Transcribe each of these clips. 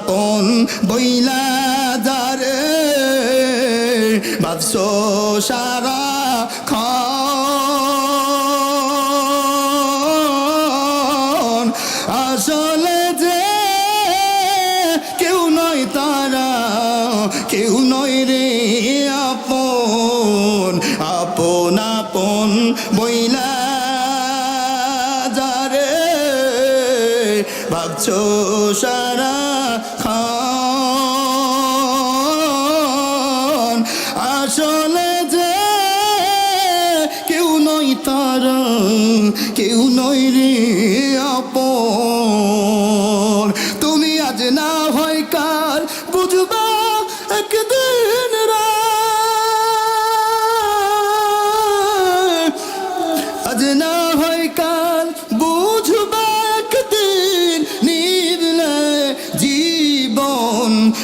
আপন বইলা যারে। ভাবছ সারা খ আসলে যে কেউ নয় তারা কেউ নয় রে ভাবছ সারা খান। আসলে যে কেউ নয় তারা কেউ নয় রে।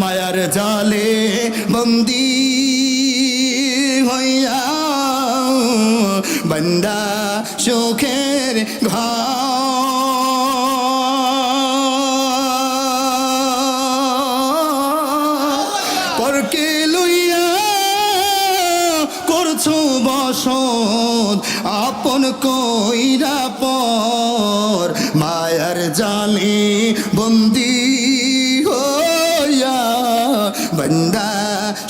মায়ার জালে বন্দি হইয়া বন্দা সুখের বসত আপন কইরা পর মায়ার জালে বন্দি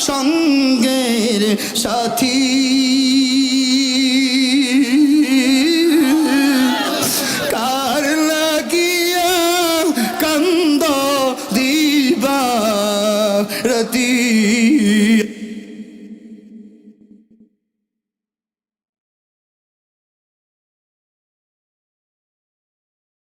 সঙ্গের সাথী